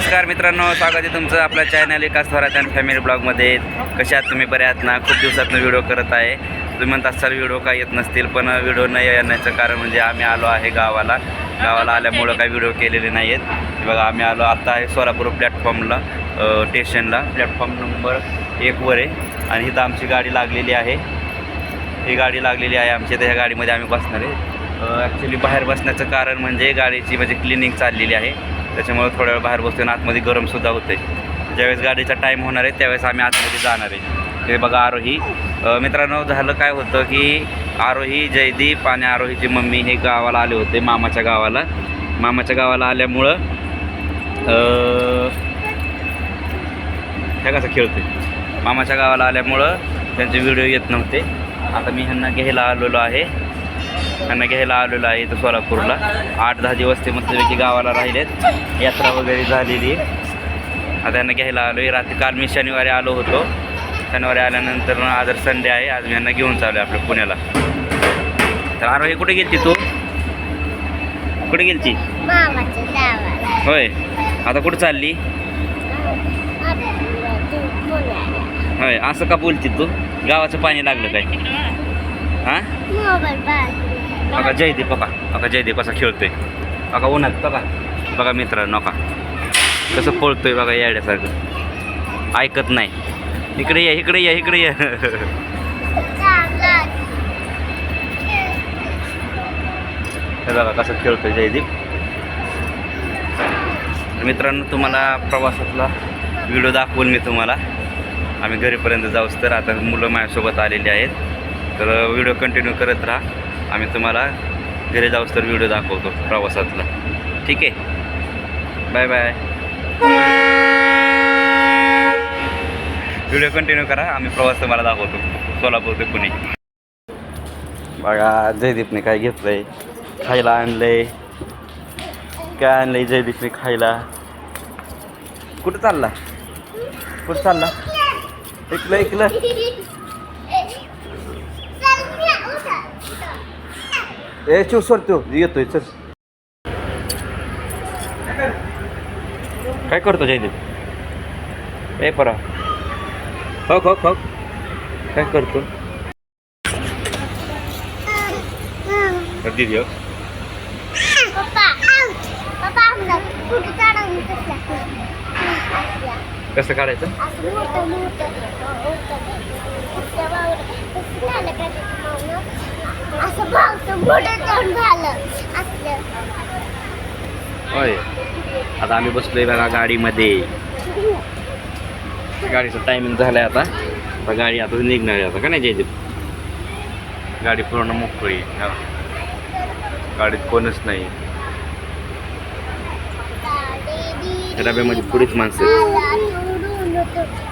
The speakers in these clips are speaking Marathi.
नमस्कार मित्रांनो स्वागत आहे तुमचं आपल्या चॅनल एकाच स्वरात आणि फॅमिली ब्लॉगमध्ये कशा आहात तुम्ही? बरे आहात ना? खूप दिवसातनं व्हिडिओ करत आहे. तुम्ही म्हणत असाल व्हिडिओ काय येत नसतील. पण व्हिडिओ न येण्याचं कारण म्हणजे आम्ही आलो आहे गावाला. गावाला आल्यामुळं काही व्हिडिओ केलेले नाही आहेत बघा आम्ही आलो आत्ता आहे सोलापूर प्लॅटफॉर्मला स्टेशनला प्लॅटफॉर्म नंबर एकवर आहे. आणि इथं आमची गाडी लागलेली आहे. ही गाडी लागलेली आहे आमच्या त्या गाडीमध्ये आम्ही बसणार आहे. ॲक्च्युली बाहेर बसण्याचं कारण म्हणजे गाडीची म्हणजे क्लिनिंग चाललेली आहे. त्याच्यामुळं थोड्या वेळ बाहेर बसतो आणि आतमध्ये गरमसुद्धा होते ज्यावेळेस गाडीचा टाईम होणार आहे त्यावेळेस आम्ही आतमध्ये जाणार आहे. हे बघा आरोही. मित्रांनो झालं काय होतं की आरोही जयदीप आणि आरोहीची मम्मी हे गावाला आले होते मामाच्या गावाला. मामाच्या गावाला आल्यामुळं ह्या हे कसं खेळते मामाच्या गावाला आल्यामुळं त्यांचे व्हिडिओ येत नव्हते. आता मी ह्यांना घ्यायला आलेलो आहे. ह्यांना घ्यायला आलेलो आहे इथं सोलापूरला. आठ दहा दिवस ते मस्तपैकी गावाला राहिलेत. यात्रा वगैरे झालेली. आहे आता यांना घ्यायला आलो आहे रात्री काल मी शनिवारी आलो होतो. शनिवारी आल्यानंतर आज संडे आहे. आज मी यांना घेऊन चालू आहे आपल्या पुण्याला. तर आरोही कुठे गेलती तू? कुठे गेलती? होय. आता कुठं चालली? होय. असं का बोलती तू? गावाचं पाणी लागलं काय? हां? बघा जयदीप बघा. बघा जयदीप कसा खेळतोय. बघा उन्हात बघा. बघा मित्रांनो नका. कसं पळतोय बघा याड्यासारखं. ऐकत नाही. इकडे या इकडे या इकडे या. हे बघा कसं खेळतोय जयदीप मित्रांनो तुम्हाला प्रवासातला व्हिडिओ दाखवून मी तुम्हाला. आम्ही घरीपर्यंत जाऊच तर आता मुलं माझ्यासोबत आलेली आहेत. तर व्हिडिओ कंटिन्यू करत राहा. आम्ही तुम्हाला घरी जाऊस तर व्हिडिओ दाखवतो प्रवासातला. ठीक आहे? बाय बाय व्हिडिओ कंटिन्यू करा आम्ही प्रवास तुम्हाला दाखवतो. सोलापूर ते पुणे. बघा जयदीपने काय घेतलंय. खायला आणलंय. काय आणलंय जयदीपने खायला? कुठं चालला? कुठं चालला? ऐकलं ऐकलं ए चो सोडतो येतोय चल काय करतो जयदीप ए परा हो हो हो काय करतो दीदी हो कसं काढायचं असं मोठं मोठं कसं झालं का त्याचं मावनं? असं भावचं मोठं तोंड झालं असलं होय. आता आम्ही बसलोय बघा गाडीमध्ये. गाडीचं टायमिंग झालंय आता. आता गाडी आता निघणार आहे आता का नाही जयदीप? गाडी पूर्ण मोकळी आहे. गाडीत कोणच नाही. त्या डब्यामध्ये पुढेच माणसं.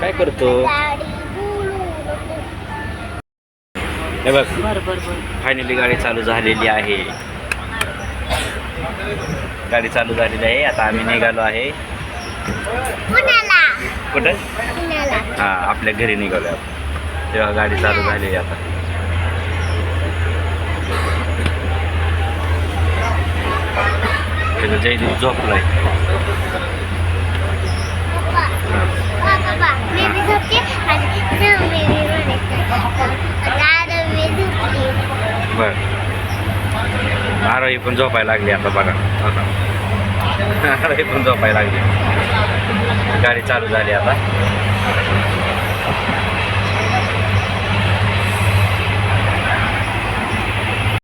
काय करतो? हे बघ. फायनली गाडी चालू झालेली आहे. गाडी चालू झालेली आहे. आता आम्ही निघालो आहे. कुठं? हा आपल्या घरी निघालो आपण. तेव्हा गाडी चालू झालेली आहे आता. त्याचं जयदीप झोपली बर. आरोही पण झोपायला लागली आता बघा. आता पण झोपायला लागली. गाडी चालू झाली आता.